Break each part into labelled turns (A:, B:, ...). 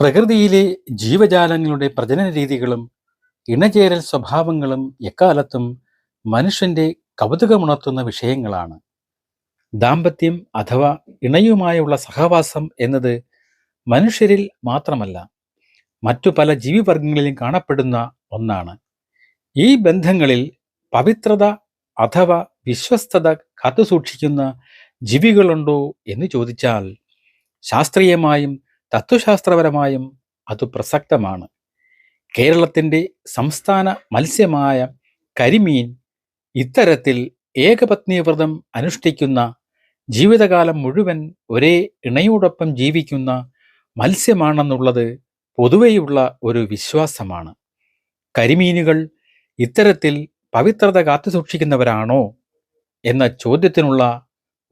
A: പ്രകൃതിയിലെ ജീവജാലങ്ങളുടെ പ്രജനന രീതികളും ഇണചേരൽ സ്വഭാവങ്ങളും എക്കാലത്തും മനുഷ്യന്റെ കൗതുകമുണർത്തുന്ന വിഷയങ്ങളാണ്. ദാമ്പത്യം അഥവാ ഇണയുമായുള്ള സഹവാസം എന്നത് മനുഷ്യരിൽ മാത്രമല്ല മറ്റു പല ജീവിവർഗങ്ങളിലും കാണപ്പെടുന്ന ഒന്നാണ്. ഈ ബന്ധങ്ങളിൽ പവിത്രത അഥവാ വിശ്വസ്തത കാത്തുസൂക്ഷിക്കുന്ന ജീവികളുണ്ടോ എന്ന് ചോദിച്ചാൽ ശാസ്ത്രീയമായും തത്വശാസ്ത്രപരമായും അത് പ്രസക്തമാണ്. കേരളത്തിന്റെ സംസ്ഥാന മത്സ്യമായ കരിമീൻ ഇത്തരത്തിൽ ഏകപത്നി വ്രതം അനുഷ്ഠിക്കുന്ന ജീവിതകാലം മുഴുവൻ ഒരേ ഇണയോടൊപ്പം ജീവിക്കുന്ന മത്സ്യമാണെന്നുള്ളത് പൊതുവെയുള്ള ഒരു വിശ്വാസമാണ്. കരിമീനുകൾ ഇത്തരത്തിൽ പവിത്രത കാത്തു സൂക്ഷിക്കുന്നവരാണോ എന്ന ചോദ്യത്തിനുള്ള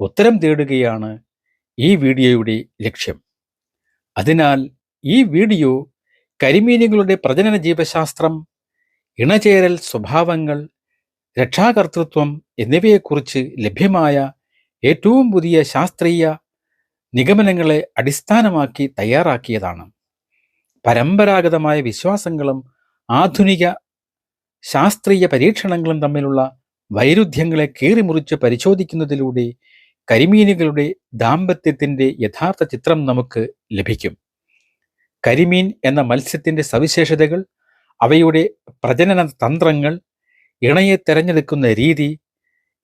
A: ഉത്തരം തേടുകയാണ് ഈ വീഡിയോയുടെ ലക്ഷ്യം. അതിനാൽ ഈ വീഡിയോ കരിമീനുകളുടെ പ്രജനന ജീവശാസ്ത്രം ഇണചേരൽ സ്വഭാവങ്ങൾ രക്ഷാകർതൃത്വം എന്നിവയെക്കുറിച്ച് ലഭ്യമായ ഏറ്റവും പുതിയ ശാസ്ത്രീയ നിഗമനങ്ങളെ അടിസ്ഥാനമാക്കി തയ്യാറാക്കിയതാണ്. പരമ്പരാഗതമായ വിശ്വാസങ്ങളും ആധുനിക ശാസ്ത്രീയ പരീക്ഷണങ്ങളും തമ്മിലുള്ള വൈരുദ്ധ്യങ്ങളെ കീറിമുറിച്ച് പരിശോധിക്കുന്നതിലൂടെ കരിമീനുകളുടെ ദാമ്പത്യത്തിന്റെ യഥാർത്ഥ ചിത്രം നമുക്ക് ലഭിക്കും. കരിമീൻ എന്ന മത്സ്യത്തിന്റെ സവിശേഷതകൾ അവയുടെ പ്രജനന തന്ത്രങ്ങൾ ഇണയെ തിരഞ്ഞെടുക്കുന്ന രീതി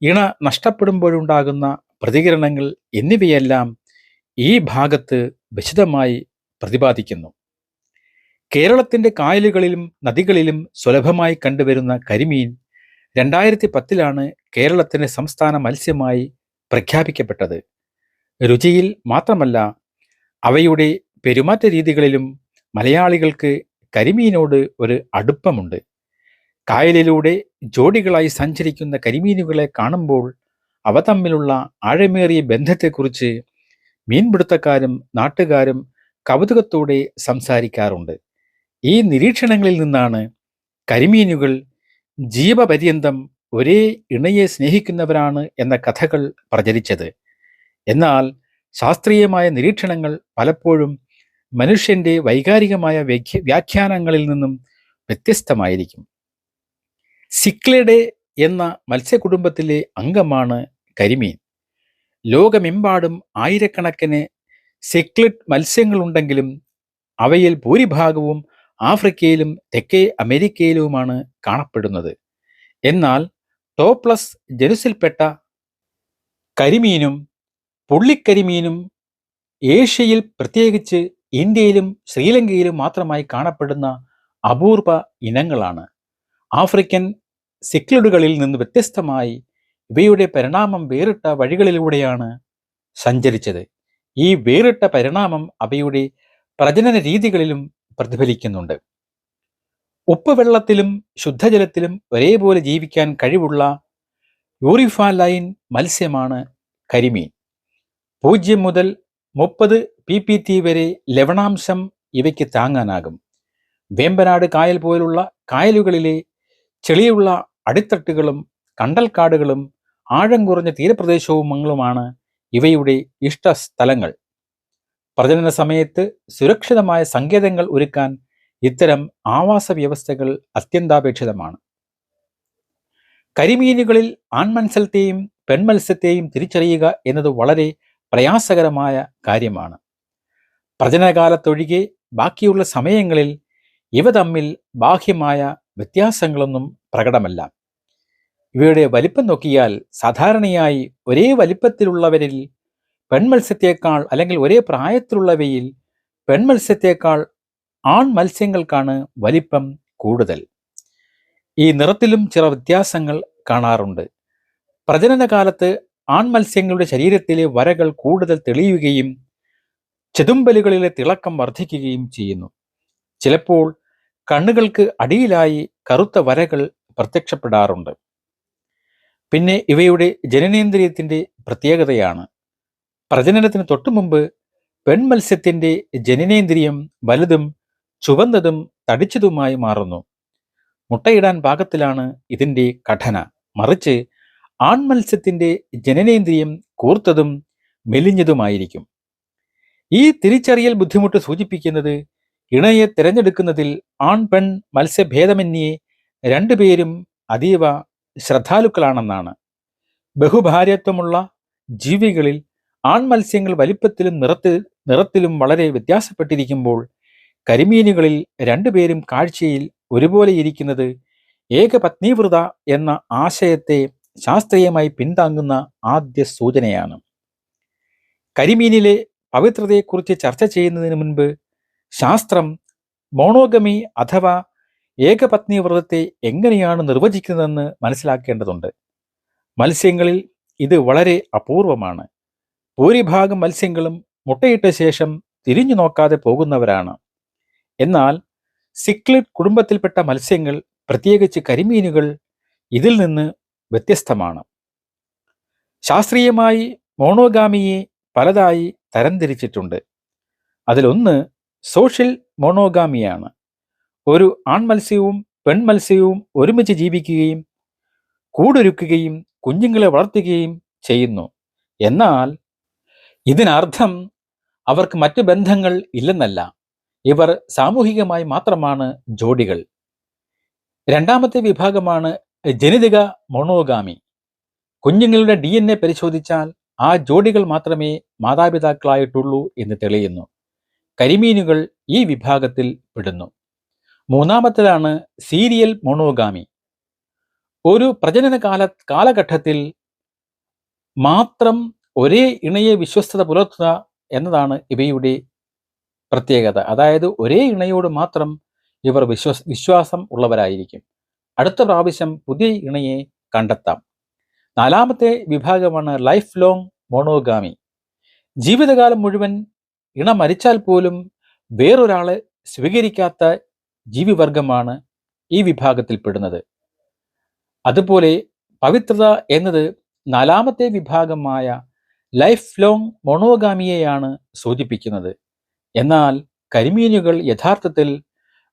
A: ഇണ നഷ്ടപ്പെടുമ്പോഴുണ്ടാകുന്ന പ്രതികരണങ്ങൾ എന്നിവയെല്ലാം ഈ ഭാഗത്ത് വിശദമായി പ്രതിപാദിക്കുന്നു. കേരളത്തിന്റെ കായലുകളിലും നദികളിലും സുലഭമായി കണ്ടുവരുന്ന കരിമീൻ രണ്ടായിരത്തി പത്തിലാണ് കേരളത്തിന്റെ സംസ്ഥാന മത്സ്യമായി പ്രഖ്യാപിക്കപ്പെട്ടത്. രുചിയിൽ മാത്രമല്ല അവയുടെ പെരുമാറ്റ രീതികളിലും മലയാളികൾക്ക് കരിമീനോട് ഒരു അടുപ്പമുണ്ട്. കായലിലൂടെ ജോഡികളായി സഞ്ചരിക്കുന്ന കരിമീനുകളെ കാണുമ്പോൾ അവ തമ്മിലുള്ള ആഴമേറിയ ബന്ധത്തെക്കുറിച്ച് മീൻപിടുത്തക്കാരും നാട്ടുകാരും കൗതുകത്തോടെ സംസാരിക്കാറുണ്ട്. ഈ നിരീക്ഷണങ്ങളിൽ നിന്നാണ് കരിമീനുകൾ ജീവപര്യന്തം ഒരേ ഇണയെ സ്നേഹിക്കുന്നവരാണ് എന്ന കഥകൾ പ്രചരിച്ചത്. എന്നാൽ ശാസ്ത്രീയമായ നിരീക്ഷണങ്ങൾ പലപ്പോഴും മനുഷ്യന്റെ വൈകാരികമായ വ്യാഖ്യാനങ്ങളിൽ നിന്നും വ്യത്യസ്തമായിരിക്കും. സിക്ലിഡെ എന്ന മത്സ്യകുടുംബത്തിലെ അംഗമാണ് കരിമീൻ. ലോകമെമ്പാടും ആയിരക്കണക്കിന് സിക്ലിഡ് മത്സ്യങ്ങളുണ്ടെങ്കിലും അവയിൽ ഭൂരിഭാഗവും ആഫ്രിക്കയിലും തെക്കേ അമേരിക്കയിലുമാണ് കാണപ്പെടുന്നത്. എന്നാൽ ടോപ്ലസ് ജനുസിൽപ്പെട്ട കരിമീനും പുള്ളിക്കരിമീനും ഏഷ്യയിൽ പ്രത്യേകിച്ച് ഇന്ത്യയിലും ശ്രീലങ്കയിലും മാത്രമായി കാണപ്പെടുന്ന അപൂർവ ഇനങ്ങളാണ്. ആഫ്രിക്കൻ സിക്ലിഡുകളിൽ നിന്ന് വ്യത്യസ്തമായി ഇവയുടെ പരിണാമം വേറിട്ട വഴികളിലൂടെയാണ് സഞ്ചരിച്ചത്. ഈ വേറിട്ട പരിണാമം അവയുടെ പ്രജനന രീതികളിലും പ്രതിഫലിക്കുന്നുണ്ട്. ഉപ്പുവെള്ളത്തിലും ശുദ്ധജലത്തിലും ഒരേപോലെ ജീവിക്കാൻ കഴിവുള്ള യൂറിഫാലൈൻ മത്സ്യമാണ് കരിമീൻ. പൂജ്യം മുതൽ മുപ്പത് പി പി ടി വരെ ലവണാംശം ഇവയ്ക്ക് താങ്ങാനാകും. വേമ്പനാട് കായൽ പോലുള്ള കായലുകളിലെ ചെളിയുള്ള അടിത്തട്ടുകളും കണ്ടൽക്കാടുകളും ആഴം കുറഞ്ഞ തീരപ്രദേശവുമങ്ങളുമാണ് ഇവയുടെ ഇഷ്ട സ്ഥലങ്ങൾ പ്രജനന സമയത്ത് സുരക്ഷിതമായ സങ്കേതങ്ങൾ ഒരുക്കാൻ ഇത്തരം ആവാസ വ്യവസ്ഥകൾ അത്യന്താപേക്ഷിതമാണ്. കരിമീനുകളിൽ ആൺമത്സ്യത്തെയും പെൺമത്സ്യത്തെയും തിരിച്ചറിയുക എന്നത് വളരെ പ്രയാസകരമായ കാര്യമാണ്. പ്രജനകാലത്തൊഴികെ ബാക്കിയുള്ള സമയങ്ങളിൽ ഇവ തമ്മിൽ ബാഹ്യമായ വ്യത്യാസങ്ങളൊന്നും പ്രകടമല്ല. ഇവയുടെ വലിപ്പം നോക്കിയാൽ സാധാരണയായി ഒരേ വലിപ്പത്തിലുള്ളവരിൽ പെൺമത്സ്യത്തേക്കാൾ അല്ലെങ്കിൽ ഒരേ പ്രായത്തിലുള്ളവയിൽ പെൺമത്സ്യത്തേക്കാൾ ആൺ മത്സ്യങ്ങൾക്കാണ് വലിപ്പം കൂടുതൽ. ഈ നിറത്തിലും ചില വ്യത്യാസങ്ങൾ കാണാറുണ്ട്. പ്രജനനകാലത്ത് ആൺമത്സ്യങ്ങളുടെ ശരീരത്തിലെ വരകൾ കൂടുതൽ തെളിയുകയും ചെതുമ്പലുകളിലെ തിളക്കം വർദ്ധിക്കുകയും ചെയ്യുന്നു. ചിലപ്പോൾ കണ്ണുകൾക്ക് അടിയിലായി കറുത്ത വരകൾ പ്രത്യക്ഷപ്പെടാറുണ്ട്. പിന്നെ ഇവയുടെ ജനനേന്ദ്രിയത്തിന്റെ പ്രത്യേകതയാണ്. പ്രജനനത്തിന് തൊട്ടുമുമ്പ് പെൺമത്സ്യത്തിന്റെ ജനനേന്ദ്രിയം വലുതും ചുവന്നതും തടിച്ചതുമായി മാറുന്നു. മുട്ടയിടാൻ പാകത്തിലാണ് ഇതിന്റെ ഘടന മറിച്ച് ആൺമത്സ്യത്തിന്റെ ജനനേന്ദ്രിയം കൂർത്തതും മെലിഞ്ഞതുമായിരിക്കും. ഈ തിരിച്ചറിയൽ ബുദ്ധിമുട്ട് സൂചിപ്പിക്കുന്നത് ഇണയെ തിരഞ്ഞെടുക്കുന്നതിൽ ആൺ പെൺ മത്സ്യഭേദമന്യേ രണ്ടുപേരും അതീവ ശ്രദ്ധാലുക്കളാണെന്നാണ്. ബഹുഭാര്യത്വമുള്ള ജീവികളിൽ ആൺമത്സ്യങ്ങൾ വലിപ്പത്തിലും നിറത്തിൽ നിറത്തിലും വളരെ വ്യത്യാസപ്പെട്ടിരിക്കുമ്പോൾ കരിമീനുകളിൽ രണ്ടുപേരും കാഴ്ചയിൽ ഒരുപോലെ ഇരിക്കുന്നത് ഏകപത്നീവൃത എന്ന ആശയത്തെ ശാസ്ത്രീയമായി പിന്താങ്ങുന്ന ആദ്യ സൂചനയാണ്. കരിമീനിലെ പവിത്രതയെക്കുറിച്ച് ചർച്ച ചെയ്യുന്നതിന് മുൻപ് ശാസ്ത്രം മോണോഗമി അഥവാ ഏകപത്നി വ്രതത്തെ എങ്ങനെയാണ് നിർവചിക്കുന്നതെന്ന് മനസ്സിലാക്കേണ്ടതുണ്ട്. മത്സ്യങ്ങളിൽ ഇത് വളരെ അപൂർവമാണ്. ഭൂരിഭാഗം മത്സ്യങ്ങളും മുട്ടയിട്ട ശേഷം തിരിഞ്ഞു നോക്കാതെ പോകുന്നവരാണ്. എന്നാൽ സിക്ലിഡ് കുടുംബത്തിൽപ്പെട്ട മത്സ്യങ്ങൾ പ്രത്യേകിച്ച് കരിമീനുകൾ ഇതിൽ നിന്ന് വ്യത്യസ്തമാണ്. ശാസ്ത്രീയമായി മോണോഗാമിയെ പലതായി തരംതിരിച്ചിട്ടുണ്ട്. അതിലൊന്ന് സോഷ്യൽ മോണോഗാമിയാണ്. ഒരു ആൺമത്സ്യവും പെൺമത്സ്യവും ഒരുമിച്ച് ജീവിക്കുകയും കൂടൊരുക്കുകയും കുഞ്ഞുങ്ങളെ വളർത്തുകയും ചെയ്യുന്നു. എന്നാൽ ഇതിനർത്ഥം അവർക്ക് മറ്റു ബന്ധങ്ങൾ ഇല്ലെന്നല്ല. ഇവർ സാമൂഹികമായി മാത്രമാണ് ജോഡികൾ. രണ്ടാമത്തെ വിഭാഗമാണ് ജനിതക മോണോഗാമി. കുഞ്ഞുങ്ങളുടെ ഡി എൻ എ പരിശോധിച്ചാൽ ആ ജോഡികൾ മാത്രമേ മാതാപിതാക്കളായിട്ടുള്ളൂ എന്ന് തെളിയുന്നു. കരിമീനുകൾ ഈ വിഭാഗത്തിൽ പെടുന്നു. മൂന്നാമത്തേതാണ് സീരിയൽ മോണോഗാമി. ഒരു പ്രജനന കാല കാലഘട്ടത്തിൽ മാത്രം ഒരേ ഇണയെ വിശ്വസ്തത പുലർത്തുക എന്നതാണ് ഇവയുടെ പ്രത്യേകത. അതായത് ഒരേ ഇണയോട് മാത്രം ഇവർ വിശ്വസ് വിശ്വാസം ഉള്ളവരായിരിക്കും. അടുത്ത പ്രാവശ്യം പുതിയ ഇണയെ കണ്ടെത്താം. നാലാമത്തെ വിഭാഗമാണ് ലൈഫ് ലോങ് മോണോഗാമി ജീവിതകാലം മുഴുവൻ ഇണ മരിച്ചാൽ പോലും വേറൊരാളെ സ്വീകരിക്കാത്ത ജീവിവർഗമാണ് ഈ വിഭാഗത്തിൽപ്പെടുന്നത് അതുപോലെ പവിത്രത എന്നത് നാലാമത്തെ വിഭാഗമായ ലൈഫ് ലോങ് മോണോഗാമിയെയാണ് സൂചിപ്പിക്കുന്നത്. എന്നാൽ കരിമീനുകൾ യഥാർത്ഥത്തിൽ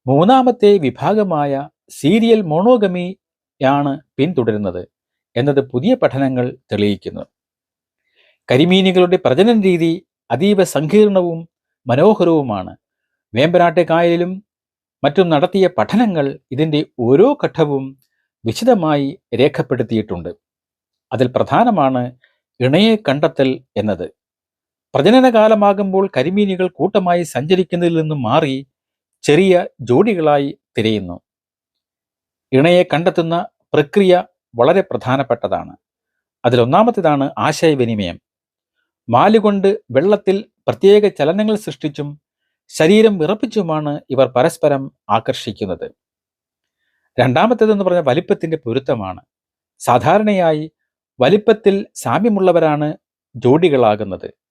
A: മൂന്നാമത്തെ വിഭാഗമായ സീരിയൽ മോണോഗമിയാണ് പിന്തുടരുന്നത് എന്നത് പുതിയ പഠനങ്ങൾ തെളിയിക്കുന്നു. കരിമീനുകളുടെ പ്രജനന രീതി അതീവ സങ്കീർണവും മനോഹരവുമാണ്. വേമ്പനാട്ടെ കായലിലും മറ്റും നടത്തിയ പഠനങ്ങൾ ഇതിന്റെ ഓരോ ഘട്ടവും വിശദമായി രേഖപ്പെടുത്തിയിട്ടുണ്ട്. അതിൽ പ്രധാനമാണ് ഇണയെ കണ്ടെത്തൽ എന്നത്. പ്രജനനകാലമാകുമ്പോൾ കരിമീനുകൾ കൂട്ടമായി സഞ്ചരിക്കുന്നതിൽ നിന്നും മാറി ചെറിയ ജോഡികളായി തിരയുന്നു. ഇണയെ കണ്ടെത്തുന്ന പ്രക്രിയ വളരെ പ്രധാനപ്പെട്ടതാണ്. അതിലൊന്നാമത്തേതാണ് ആശയവിനിമയം. മാലുകൊണ്ട് വെള്ളത്തിൽ പ്രത്യേക ചലനങ്ങൾ സൃഷ്ടിച്ചും ശരീരം വിറപ്പിച്ചുമാണ് ഇവർ പരസ്പരം ആകർഷിക്കുന്നത്. രണ്ടാമത്തേതെന്ന് പറഞ്ഞ വലിപ്പത്തിന്റെ പൊരുത്തമാണ്. സാധാരണയായി വലിപ്പത്തിൽ സാമ്യമുള്ളവരാണ് ജോഡികളാകുന്നത്.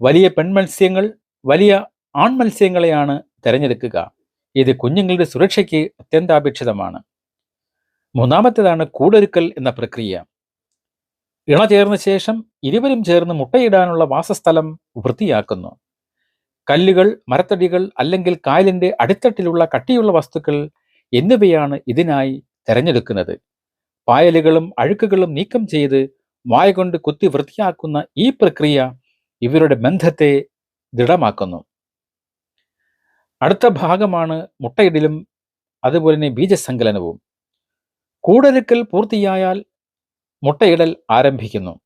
A: വലിയ പെൺമത്സ്യങ്ങൾ വലിയ ആൺമത്സ്യങ്ങളെയാണ് തിരഞ്ഞെടുക്കുക. ഇത് കുഞ്ഞുങ്ങളുടെ സുരക്ഷയ്ക്ക് അത്യന്താപേക്ഷിതമാണ്. മൂന്നാമത്തേതാണ് കൂടൊരുക്കൽ എന്ന പ്രക്രിയ. ഇണ ചേർന്ന ശേഷം ഇരുവരും ചേർന്ന് മുട്ടയിടാനുള്ള വാസസ്ഥലം വൃത്തിയാക്കുന്നു. കല്ലുകൾ മരത്തടികൾ അല്ലെങ്കിൽ കായലിന്റെ അടിത്തട്ടിലുള്ള കട്ടിയുള്ള വസ്തുക്കൾ എന്നിവയാണ് ഇതിനായി തിരഞ്ഞെടുക്കുന്നത്. പായലുകളും അഴുക്കുകളും നീക്കം ചെയ്ത് വായ കൊണ്ട് കുത്തി വൃത്തിയാക്കുന്ന ഈ പ്രക്രിയ ഇവരുടെ ബന്ധത്തെ ദൃഢമാക്കുന്നു. അടുത്ത ഭാഗമാണ് മുട്ടയിടലും അതുപോലെ തന്നെ ബീജസങ്കലനവും. കൂടൊരുക്കൽ പൂർത്തിയായാൽ മുട്ടയിടൽ ആരംഭിക്കുന്നു.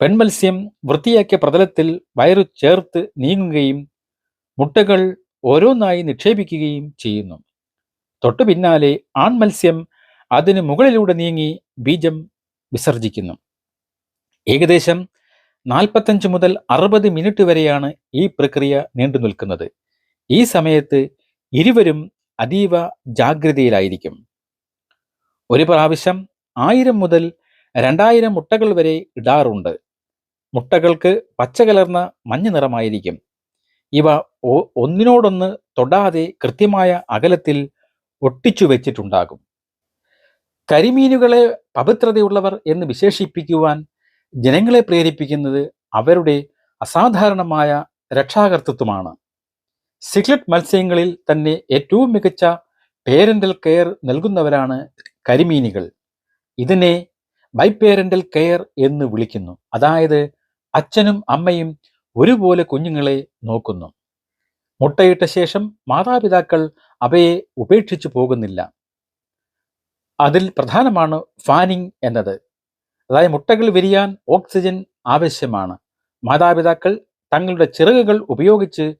A: പെൺമത്സ്യം വൃത്തിയാക്കിയ പ്രതലത്തിൽ വയറു ചേർത്ത് നീങ്ങുകയും മുട്ടകൾ ഓരോന്നായി നിക്ഷേപിക്കുകയും ചെയ്യുന്നു. തൊട്ടു പിന്നാലെ ആൺമത്സ്യം അതിന് മുകളിലൂടെ നീങ്ങി ബീജം വിസർജിക്കുന്നു. ഏകദേശം നാൽപ്പത്തഞ്ച് മുതൽ അറുപത് മിനിറ്റ് വരെയാണ് ഈ പ്രക്രിയ നീണ്ടു നിൽക്കുന്നത്. ഈ സമയത്ത് ഇരുവരും അതീവ ജാഗ്രതയിലായിരിക്കും. ഒരു പ്രാവശ്യം ആയിരം മുതൽ രണ്ടായിരം മുട്ടകൾ വരെ ഇടാറുണ്ട്. മുട്ടകൾക്ക് പച്ച കലർന്ന മഞ്ഞ നിറമായിരിക്കും. ഇവ ഒന്നിനോടൊന്ന് തൊടാതെ കൃത്യമായ അകലത്തിൽ ഒട്ടിച്ചു വെച്ചിട്ടുണ്ടാകും. കരിമീനുകളെ പവിത്രതയുള്ളവർ എന്ന് വിശേഷിപ്പിക്കുവാൻ ജനങ്ങളെ പ്രേരിപ്പിക്കുന്നത് അവരുടെ അസാധാരണമായ രക്ഷാകർത്തൃത്വമാണ് സിഗ്ലറ്റ് മത്സ്യങ്ങളിൽ തന്നെ ഏറ്റവും മികച്ച പേരന്റൽ കെയർ നൽകുന്നവരാണ് കരിമീനികൾ. ഇതിനെ ബൈപേരന്റൽ കെയർ എന്ന് വിളിക്കുന്നു. അതായത് അച്ഛനും അമ്മയും ഒരുപോലെ കുഞ്ഞുങ്ങളെ നോക്കുന്നു. മുട്ടയിട്ട ശേഷം മാതാപിതാക്കൾ അവയെ ഉപേക്ഷിച്ചു പോകുന്നില്ല. അതിൽ പ്രധാനമാണ് ഫാനിങ് എന്നത്. അതായത് മുട്ടകൾ വിരിയാൻ ഓക്സിജൻ ആവശ്യമാണ്. മാതാപിതാക്കൾ തങ്ങളുടെ ചിറകുകൾ ഉപയോഗിച്ച്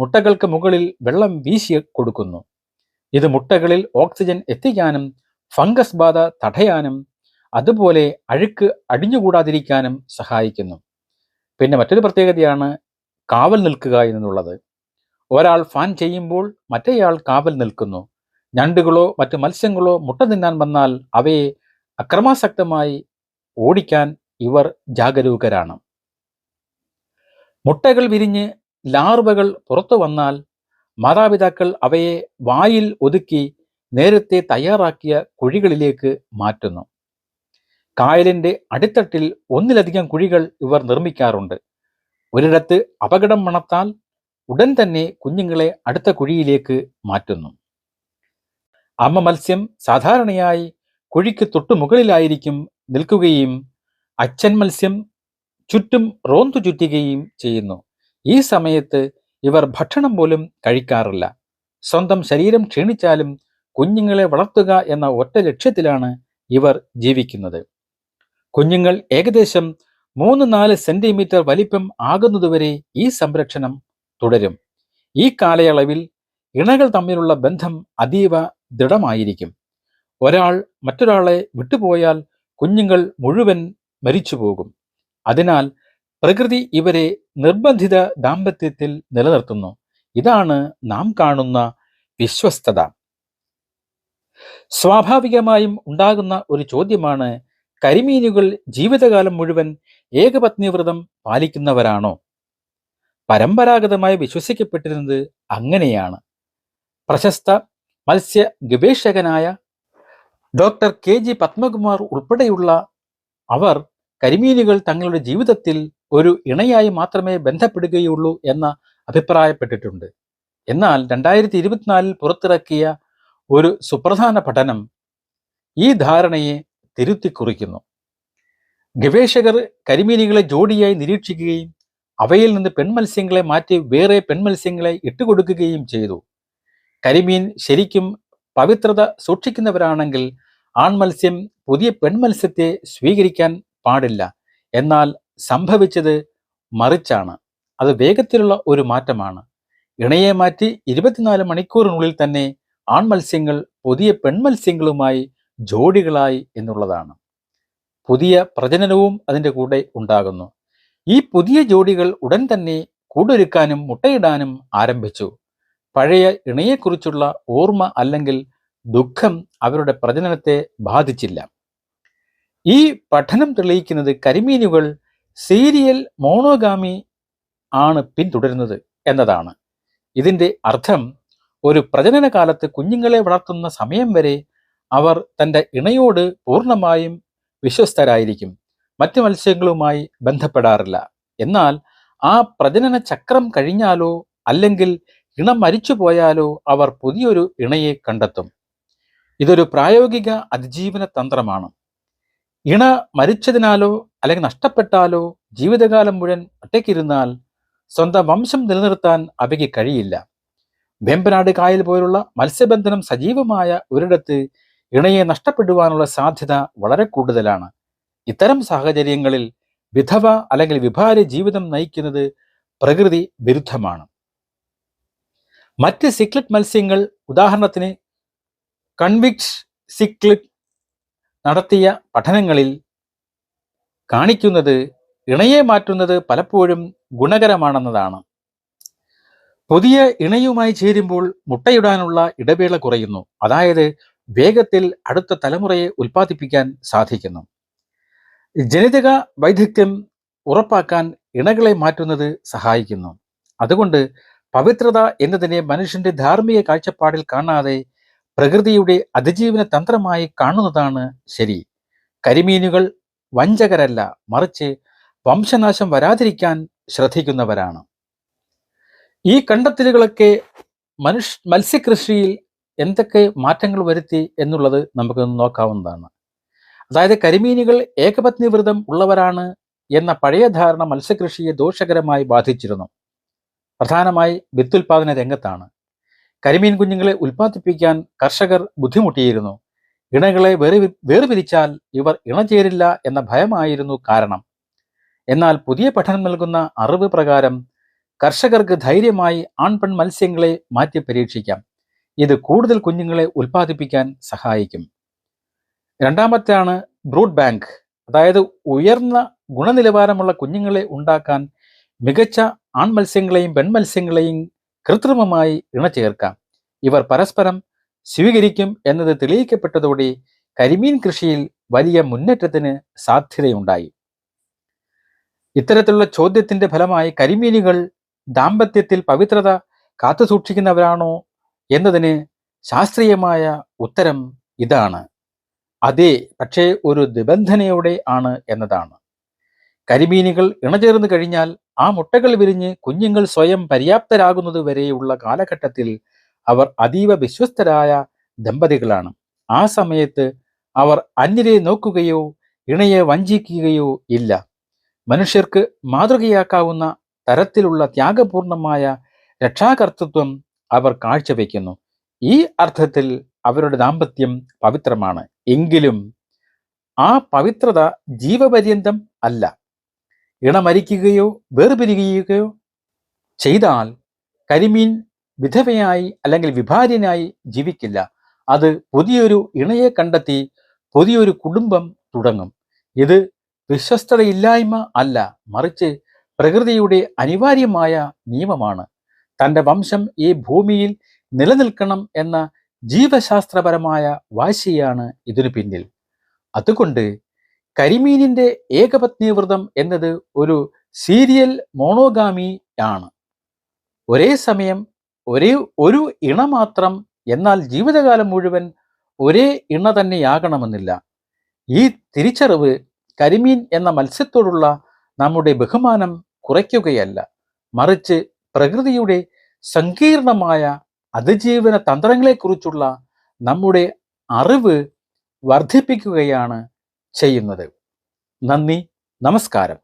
A: മുട്ടകൾക്ക് മുകളിൽ വെള്ളം വീശി കൊടുക്കുന്നു. ഇത് മുട്ടകളിൽ ഓക്സിജൻ എത്തിക്കാനും ഫംഗസ് ബാധ തടയാനും അതുപോലെ അഴുക്ക് അടിഞ്ഞുകൂടാതിരിക്കാനും സഹായിക്കുന്നു. പിന്നെ മറ്റൊരു പ്രത്യേകതയാണ് കാവൽ നിൽക്കുക എന്നുള്ളത്. ഒരാൾ ഫാൻ ചെയ്യുമ്പോൾ മറ്റേയാൾ കാവൽ നിൽക്കുന്നു. ഞണ്ടുകളോ മറ്റ് മത്സ്യങ്ങളോ മുട്ട തിന്നാൻ വന്നാൽ അവയെ അക്രമാസക്തമായി ഓടിക്കാൻ ഇവർ ജാഗരൂകരാണ്. മുട്ടകൾ വിരിഞ്ഞ് ലാർവകൾ പുറത്തു വന്നാൽ മാതാപിതാക്കൾ അവയെ വായിൽ ഒതുക്കി നേരത്തെ തയ്യാറാക്കിയ കുഴികളിലേക്ക് മാറ്റുന്നു. കായലിന്റെ അടിത്തട്ടിൽ ഒന്നിലധികം കുഴികൾ ഇവർ നിർമ്മിക്കാറുണ്ട്. ഒരിടത്ത് അപകടം മണത്താൽ ഉടൻ തന്നെ കുഞ്ഞുങ്ങളെ അടുത്ത കുഴിയിലേക്ക് മാറ്റുന്നു. അമ്മ മത്സ്യം സാധാരണയായി കുഴിക്ക് തൊട്ടു മുകളിലായിരിക്കും നിൽക്കുകയും അച്ഛൻ മത്സ്യം ചുറ്റും റോന്തു ചുറ്റുകയും ചെയ്യുന്നു. ഈ സമയത്ത് ഇവർ ഭക്ഷണം പോലും കഴിക്കാറില്ല. സ്വന്തം ശരീരം ക്ഷീണിച്ചാലും കുഞ്ഞുങ്ങളെ വളർത്തുക എന്ന ഒറ്റ ലക്ഷ്യത്തിലാണ് ഇവർ ജീവിക്കുന്നത്. കുഞ്ഞുങ്ങൾ ഏകദേശം മൂന്ന് നാല് സെന്റിമീറ്റർ വലിപ്പം ആകുന്നതുവരെ ഈ സംരക്ഷണം തുടരും. ഈ കാലയളവിൽ ഇണകൾ തമ്മിലുള്ള ബന്ധം അതീവ ദൃഢമായിരിക്കും. ഒരാൾ മറ്റൊരാളെ വിട്ടുപോയാൽ കുഞ്ഞുങ്ങൾ മുഴുവൻ മരിച്ചു പോകും അതിനാൽ പ്രകൃതി ഇവരെ നിർബന്ധിത ദാമ്പത്യത്തിൽ നിലനിർത്തുന്നു. ഇതാണ് നാം കാണുന്ന വിശ്വസ്തത. സ്വാഭാവികമായും ഉണ്ടാകുന്ന ഒരു ചോദ്യമാണ് കരിമീനുകൾ ജീവിതകാലം മുഴുവൻ ഏകപത്നിവ്രതം പാലിക്കുന്നവരാണോ? പരമ്പരാഗതമായി വിശ്വസിക്കപ്പെട്ടിരുന്നത് അങ്ങനെയാണ്. പ്രശസ്ത മത്സ്യ ഗവേഷകനായ ഡോക്ടർ കെ ജി പത്മകുമാർ ഉൾപ്പെടെയുള്ള അവർ കരിമീനുകൾ തങ്ങളുടെ ജീവിതത്തിൽ ഒരു ഇണയായി മാത്രമേ ബന്ധപ്പെടുകയുള്ളൂ എന്ന അഭിപ്രായപ്പെട്ടിട്ടുണ്ട്. എന്നാൽ രണ്ടായിരത്തി ഇരുപത്തിനാലിൽ പുറത്തിറക്കിയ ഒരു സുപ്രധാന പഠനം ഈ ധാരണയെ തിരുത്തിക്കുറിക്കുന്നു. ഗവേഷകർ കരിമീനുകളെ ജോഡിയായി നിരീക്ഷിക്കുകയും അവയിൽ നിന്ന് പെൺമത്സ്യങ്ങളെ മാറ്റി വേറെ പെൺമത്സ്യങ്ങളെ ഇട്ടുകൊടുക്കുകയും ചെയ്തു. കരിമീൻ ശരിക്കും പവിത്രത സൂക്ഷിക്കുന്നവരാണെങ്കിൽ ആൺമത്സ്യം പുതിയ പെൺമത്സ്യത്തെ സ്വീകരിക്കാൻ പാടില്ല. എന്നാൽ സംഭവിച്ചത് മറിച്ചാണ്. അത് വേഗത്തിലുള്ള ഒരു മാറ്റമാണ്. ഇണയെ മാറ്റി ഇരുപത്തിനാല് മണിക്കൂറിനുള്ളിൽ തന്നെ ആൺമത്സ്യങ്ങൾ പുതിയ പെൺമത്സ്യങ്ങളുമായി ജോഡികളായി എന്നുള്ളതാണ്. പുതിയ പ്രജനനവും അതിന്റെ കൂടെ ഉണ്ടാകുന്നു. ഈ പുതിയ ജോഡികൾ ഉടൻ തന്നെ കൂടൊരുക്കാനും മുട്ടയിടാനും ആരംഭിച്ചു. പഴയ ഇണയെക്കുറിച്ചുള്ള ഓർമ്മ അല്ലെങ്കിൽ ദുഃഖം അവരുടെ പ്രജനനത്തെ ബാധിച്ചില്ല. ഈ പഠനം തെളിയിക്കുന്നത് കരിമീനുകൾ സീരിയൽ മോണോഗാമി ആണ് പിന്തുടരുന്നത് എന്നതാണ്. ഇതിന്റെ അർത്ഥം ഒരു പ്രജനന കാലത്ത് കുഞ്ഞുങ്ങളെ വളർത്തുന്ന സമയം വരെ അവർ തന്റെ ഇണയോട് പൂർണമായും വിശ്വസ്തരായിരിക്കും. മറ്റു മത്സ്യങ്ങളുമായി ബന്ധപ്പെടാറില്ല. എന്നാൽ ആ പ്രജനന ചക്രം കഴിഞ്ഞാലോ അല്ലെങ്കിൽ ഇണ മരിച്ചു പോയാലോ അവർ പുതിയൊരു ഇണയെ കണ്ടെത്തും. ഇതൊരു പ്രായോഗിക അതിജീവന തന്ത്രമാണ്. ഇണ മരിച്ചതിനാലോ അല്ലെങ്കിൽ നഷ്ടപ്പെട്ടാലോ ജീവിതകാലം മുഴുവൻ ഒറ്റയ്ക്കിരുന്നാൽ സ്വന്തം വംശം നിലനിർത്താൻ അവയ്ക്ക് കഴിയില്ല. വേമ്പനാട് കായൽ പോലുള്ള മത്സ്യബന്ധനം സജീവമായ ഒരിടത്ത് ഇണയെ നഷ്ടപ്പെടുവാനുള്ള സാധ്യത വളരെ കൂടുതലാണ്. ഇത്തരം സാഹചര്യങ്ങളിൽ വിധവ അല്ലെങ്കിൽ വിഭാര ജീവിതം നയിക്കുന്നത് പ്രകൃതി വിരുദ്ധമാണ്. മറ്റ് സിക്ലറ്റ് മത്സ്യങ്ങൾ ഉദാഹരണത്തിന് കൺവിക്സ് സിക്ലറ്റ് നടത്തിയ പഠനങ്ങളിൽ കാണിക്കുന്നത് ഇണയെ മാറ്റുന്നത് പലപ്പോഴും ഗുണകരമാണെന്നതാണ്. പുതിയ ഇണയുമായി ചേരുമ്പോൾ മുട്ടയിടാനുള്ള ഇടവേള കുറയുന്നു. അതായത് വേഗത്തിൽ അടുത്ത തലമുറയെ ഉൽപ്പാദിപ്പിക്കാൻ സാധിക്കുന്നു. ജനിതക വൈദഗ്ധ്യം ഉറപ്പാക്കാൻ ഇണകളെ മാറ്റുന്നത് സഹായിക്കുന്നു. അതുകൊണ്ട് പവിത്രത എന്നതിനെ മനുഷ്യന്റെ ധാർമ്മിക കാഴ്ചപ്പാടിൽ കാണാതെ പ്രകൃതിയുടെ അതിജീവന തന്ത്രമായി കാണുന്നതാണ് ശരി. കരിമീനുകൾ വഞ്ചകരല്ല മറിച്ച് വംശനാശം വരാതിരിക്കാൻ ശ്രദ്ധിക്കുന്നവരാണ്. ഈ കണ്ടെത്തലുകളൊക്കെ മനുഷ്യ മത്സ്യകൃഷിയിൽ എന്തൊക്കെ മാറ്റങ്ങൾ വരുത്തി എന്നുള്ളത് നമുക്ക് നോക്കാവുന്നതാണ്. അതായത് കരിമീനുകൾ ഏകപത്നി വ്രതം ഉള്ളവരാണ് എന്ന പഴയ ധാരണ മത്സ്യകൃഷിയെ ദോഷകരമായി ബാധിച്ചിരുന്നു. പ്രധാനമായി വിത്തുൽപാദന രംഗത്താണ്. കരിമീൻ കുഞ്ഞുങ്ങളെ ഉൽപ്പാദിപ്പിക്കാൻ കർഷകർ ബുദ്ധിമുട്ടിയിരുന്നു. ഇണകളെ വേർപിരിച്ചാൽ ഇവർ ഇണചേരില്ല എന്ന ഭയമായിരുന്നു കാരണം. എന്നാൽ പുതിയ പഠനം നൽകുന്ന അറിവ് പ്രകാരം കർഷകർക്ക് ധൈര്യമായി ആൺപെൺ മത്സ്യങ്ങളെ മാറ്റി പരീക്ഷിക്കാം. ഇത് കൂടുതൽ കുഞ്ഞുങ്ങളെ ഉൽപ്പാദിപ്പിക്കാൻ സഹായിക്കും. രണ്ടാമത്തെയാണ് ബ്രൂഡ് ബാങ്ക്. അതായത് ഉയർന്ന ഗുണനിലവാരമുള്ള കുഞ്ഞുങ്ങളെ ഉണ്ടാക്കാൻ മികച്ച ആൺമത്സ്യങ്ങളെയും പെൺമത്സ്യങ്ങളെയും കൃത്രിമമായി ഇണചേർക്കാം. ഇവർ പരസ്പരം സ്വീകരിക്കും എന്നത് തെളിയിക്കപ്പെട്ടതോടെ കരിമീൻ കൃഷിയിൽ വലിയ മുന്നേറ്റത്തിന് സാധ്യതയുണ്ടായി. ഇത്തരത്തിലുള്ള ചോദ്യത്തിന്റെ ഫലമായി കരിമീനുകൾ ദാമ്പത്യത്തിൽ പവിത്രത സൂക്ഷിക്കുന്നവരാണോ എന്നതിന് ശാസ്ത്രീയമായ ഉത്തരം ഇതാണ്. അതെ പക്ഷേ ഒരു നിബന്ധനയോടെ ആണ് എന്നതാണ്. കരിമീനുകൾ ഇണചേർന്ന് കഴിഞ്ഞാൽ ആ മുട്ടകൾ വിരിഞ്ഞ് കുഞ്ഞുങ്ങൾ സ്വയം പര്യാപ്തരാകുന്നത് വരെയുള്ള കാലഘട്ടത്തിൽ അവർ അതീവ വിശ്വസ്തരായ ദമ്പതികളാണ്. ആ സമയത്ത് അവർ അന്യരെ നോക്കുകയോ ഇണയെ വഞ്ചിക്കുകയോ ഇല്ല. മനുഷ്യർക്ക് മാതൃകയാക്കാവുന്ന തരത്തിലുള്ള ത്യാഗപൂർണമായ രക്ഷാകർത്തൃത്വം അവർ കാഴ്ചവെക്കുന്നു. ഈ അർത്ഥത്തിൽ അവരുടെ ദാമ്പത്യം പവിത്രമാണ്. എങ്കിലും ആ പവിത്രത ജീവപര്യന്തം അല്ല. ഇണ മരിക്കുകയോ വേർപിരിയുകയോ ചെയ്താൽ കരിമീൻ വിധവയായി അല്ലെങ്കിൽ വിഭാര്യനായി ജീവിക്കില്ല. അത് പുതിയൊരു ഇണയെ കണ്ടെത്തി പുതിയൊരു കുടുംബം തുടങ്ങും. ഇത് വിശ്വസ്തതയില്ലായ്മ അല്ല മറിച്ച് പ്രകൃതിയുടെ അനിവാര്യമായ നിയമമാണ്. തന്റെ വംശം ഈ ഭൂമിയിൽ നിലനിൽക്കണം എന്ന ജീവശാസ്ത്രപരമായ വാശിയാണ് ഇതിനു പിന്നിൽ. അതുകൊണ്ട് കരിമീനിന്റെ ഏകപത്നി വ്രതം എന്നത് ഒരു സീരിയൽ മോണോഗാമി ആണ്. ഒരേ സമയം ഒരേ ഒരു ഇണ മാത്രം എന്നാൽ ജീവിതകാലം മുഴുവൻ ഒരേ ഇണ തന്നെയാകണമെന്നില്ല. ഈ തിരിച്ചറിവ് കരിമീൻ എന്ന മത്സ്യത്തോടുള്ള നമ്മുടെ ബഹുമാനം കുറയ്ക്കുകയല്ല. മറിച്ച് പ്രകൃതിയുടെ സങ്കീർണമായ അതിജീവന തന്ത്രങ്ങളെക്കുറിച്ചുള്ള നമ്മുടെ അറിവ് വർദ്ധിപ്പിക്കുകയാണ് ചെയ്യുന്നത്. നന്ദി നമസ്കാരം.